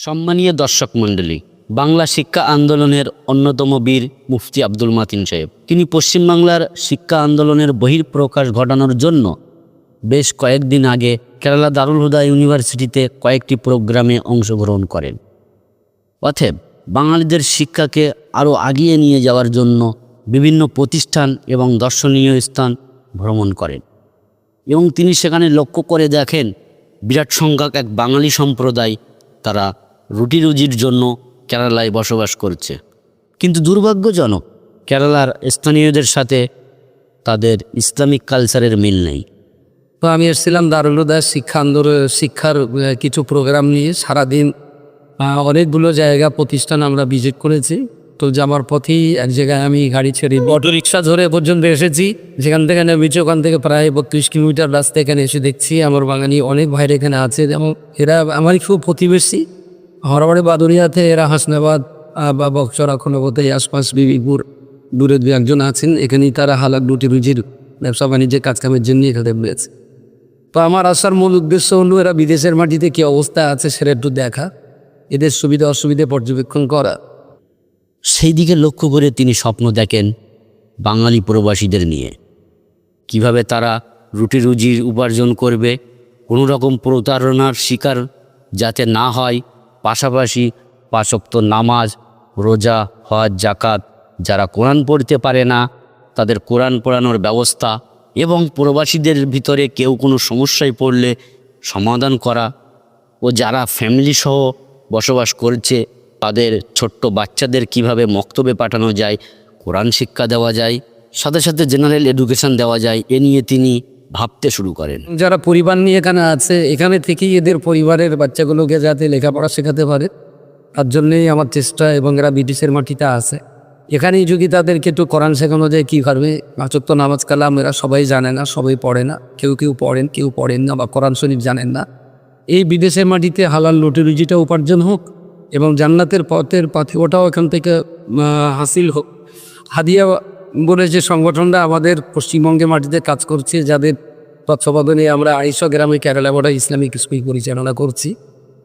সম্মানীয় দর্শক মণ্ডলী, বাংলা শিক্ষা আন্দোলনের অন্যতম বীর মুফতি আব্দুল মাতিন সাহেব। তিনি পশ্চিমবাংলার শিক্ষা আন্দোলনের বহির্প্রকাশ ঘটানোর জন্য বেশ কয়েকদিন আগে কেরালা দারুল হুদা ইউনিভার্সিটিতে কয়েকটি প্রোগ্রামে অংশগ্রহণ করেন। অতএব বাঙালিদের শিক্ষাকে আরও আগিয়ে নিয়ে যাওয়ার জন্য বিভিন্ন প্রতিষ্ঠান এবং দর্শনীয় স্থান ভ্রমণ করেন এবং তিনি সেখানে লক্ষ্য করে দেখেন বিরাট সংখ্যক এক বাঙালি সম্প্রদায় তারা রুটি রুজির জন্য কেরালায় বসবাস করছে। কিন্তু দুর্ভাগ্যজনক, কেরালার স্থানীয়দের সাথে তাদের ইসলামিক কালচারের মিল নেই। তো আমি এসেছিলাম দারুল হুদার শিক্ষা আন্দোলন, শিক্ষার কিছু প্রোগ্রাম নিয়ে। সারাদিন অনেকগুলো জায়গা প্রতিষ্ঠান আমরা ভিজিট করেছি। তো যাওয়ার পথেই এক জায়গায় আমি গাড়ি ছেড়ে অটো রিক্সা ধরে পর্যন্ত এসেছি। যেখান থেকে নেমেছি ওখান থেকে প্রায় বত্রিশ কিলোমিটার রাস্তা এখানে এসে দেখছি। আমার বাঙালি অনেক ভাইরা এখানে আছে। যেমন এরা আমারই খুব প্রতিবেশী। হরবাড়ি বাদুরিয়াতে এরা হাসনাবাদ বা বক্সরা, খনবতে, আশপাশ, বিবিপুর দূরে দু একজন আছেন। এখানেই তারা হালাক রুটি রুজির ব্যবসা বাণিজ্যের কাজকামের জন্য এখানে রয়েছে। তো আমার আসার মূল উদ্দেশ্য হলো, এরা বিদেশের মাটিতে কী অবস্থা আছে সেটা একটু দেখা, এদের সুবিধা অসুবিধে পর্যবেক্ষণ করা। সেই দিকে লক্ষ্য করে তিনি স্বপ্ন দেখেন বাঙালি প্রবাসীদের নিয়ে। কীভাবে তারা রুটি রুজির উপার্জন করবে, কোনো রকম প্রতারণার শিকার যাতে না হয় পাশাপাশি পাশক্ত নামাজ, রোজা, হজ জাকাত যারা কোরআন পড়তে পারে না, তাদের কোরআন পড়ানোর ব্যবস্থা এবং প্রবাসীদের ভিতরে কেউ কোনো সমস্যায় পড়লে সমাধান করা ও যারা ফ্যামিলি সহ বসবাস করছে, তাদের ছোট্ট বাচ্চাদের কীভাবে মক্তবে পাঠানো যায়, কোরআন শিক্ষা দেওয়া যায়, সাথে সাথে জেনারেল এডুকেশন দেওয়া যায়, এ নিয়ে তিনি ভাবতে শুরু করেন। যারা পরিবার নিয়ে এখানে আছে, এখানে থেকেই এদের পরিবারের বাচ্চাগুলোকে যাতে লেখাপড়া শেখাতে পারে। তার জন্যেই আমার চেষ্টা এবং এরা ব্রিটিশের মাটিতে আছে। এখানেই যদি তাদেরকে একটু কোরআন শেখানো যায়, কী করবে? পাঁচক নামাজ কালাম এরা সবাই জানে না, সবাই পড়ে না। কেউ কেউ পড়েন কেউ পড়েন না বা কোরআন শরীফ জানেন না। এই বিদেশের মাটিতে হালাল লুটি রুজিটা উপার্জন হোক এবং জান্নাতের পথের পাথে ওটাও এখান থেকে হাসিল হোক। হাদিয়া বলে যে সংগঠনটা আমাদের পশ্চিমবঙ্গে মাটিতে কাজ করছে, যাদের তত্ত্বাবধানে আমরা আড়াইশো গ্রামে কেরালা বোর্ডে ইসলামিক স্কুল পরিচালনা করছি,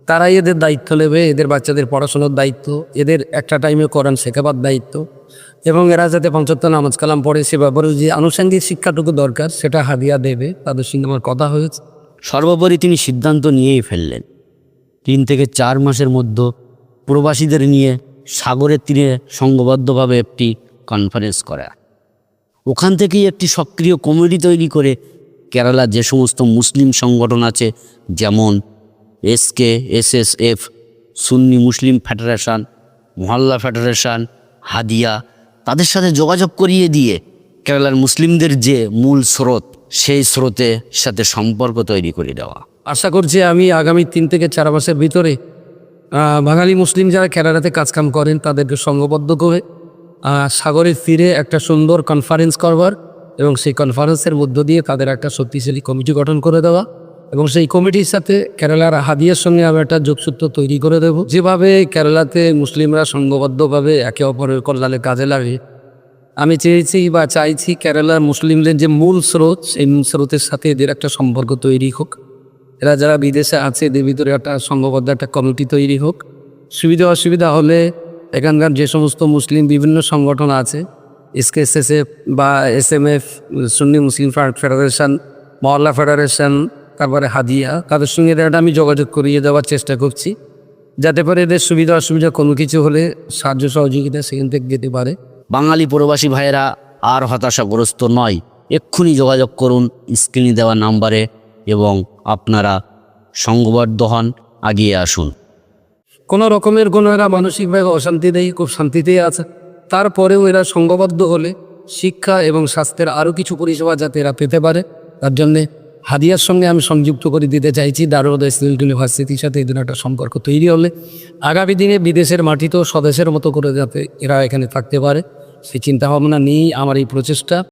তারাই এদের দায়িত্ব নেবে, এদের বাচ্চাদের পড়াশোনার দায়িত্ব, এদের একটা টাইমে কোরআন শেখাবার দায়িত্ব এবং এরা যাতে পঞ্চাত্তর নামাজ কালাম পড়ে, সে ব্যাপারে যে আনুষঙ্গিক শিক্ষাটুকু দরকার, সেটা হাদিয়া দেবে, তাদের সঙ্গে আমার কথা হয়েছে। সর্বোপরি তিনি সিদ্ধান্ত নিয়েই ফেললেন। তিন থেকে চার মাসের মধ্যে প্রবাসীদের নিয়ে সাগরের তীরে সংঘবদ্ধভাবে একটি কনফারেন্স করা। ওখান থেকেই একটি সক্রিয় কমিটি তৈরি করে কেরালা যে সমস্ত মুসলিম সংগঠন আছে, যেমন S K S S F Sunni Muslim federation Mahalla federation Hadiya, তাদের সাথে যোগাযোগ করিয়ে দিয়ে কেরালার মুসলিমদের যে মূল স্রোত, সেই স্রোতের সাথে সম্পর্ক তৈরি করে দেওয়া। আশা করছি আমি আগামী তিন থেকে চার মাসের ভিতরে বাঙালি মুসলিম যারা কেরালাতে কাজকাম করেন, তাদেরকে সংঘবদ্ধ করে সাগরের তীরে একটা সুন্দর কনফারেন্স করবার এবং সেই কনফারেন্সের মধ্য দিয়ে তাদের একটা শক্তিশালী কমিটি গঠন করে দেওয়া এবং সেই কমিটির সাথে কেরালার হাদিয়ার সঙ্গে আমি একটা যোগসূত্র তৈরি করে দেব। যেভাবে কেরালাতে মুসলিমরা সংঘবদ্ধভাবে একে অপরের কল্যাণে কাজে লাগে, আমি চেয়েছি বা চাইছি কেরালার মুসলিমদের যে মূল স্রোত, সেই মূল স্রোতের সাথে এদের একটা সম্পর্ক তৈরি হোক। এরা যারা বিদেশে আছে, এদের ভিতরে একটা সংঘবদ্ধ একটা কমিটি তৈরি হোক। সুবিধা অসুবিধা হলে এখানকার যে সমস্ত মুসলিম বিভিন্ন সংগঠন আছে, S K S S F বা S M F Sunni Muslim federation, Mahalla federation, তারপরে হাদিয়া, তাদের সঙ্গে একটা আমি যোগাযোগ করিয়ে দেওয়ার চেষ্টা করছি। যাতে করে এদের সুবিধা অসুবিধা কোনো কিছু হলে সাহায্য সহযোগিতা সেখান থেকে যেতে পারে। বাঙালি প্রবাসী ভাইয়েরা আর হতাশাগ্রস্ত নয়। এক্ষুনি যোগাযোগ করুন স্ক্রিনে দেওয়া নাম্বারে এবং আপনারা সংঘবদ্ধ হন আগিয়ে আসুন। কোনো রকমের কোনো এরা মানসিকভাবে অশান্তি দেয় খুব শান্তিতেই আছে। তারপরেও এরা সঙ্গবদ্ধ হলে শিক্ষা এবং স্বাস্থ্যের আরও কিছু পরিষেবা যাতে এরা পেতে পারে, তার জন্যে হাদিয়ার সঙ্গে আমি সংযুক্ত করে দিতে চাইছি। দারুদ ইসলাম ইউনিভার্সিটির সাথে এদের একটা সম্পর্ক তৈরি হলে আগামী দিনে বিদেশের মাটিতেও স্বদেশের মতো করে যাতে এরা এখানে থাকতে পারে সেই চিন্তাভাবনা নিয়েই আমার এই প্রচেষ্টা।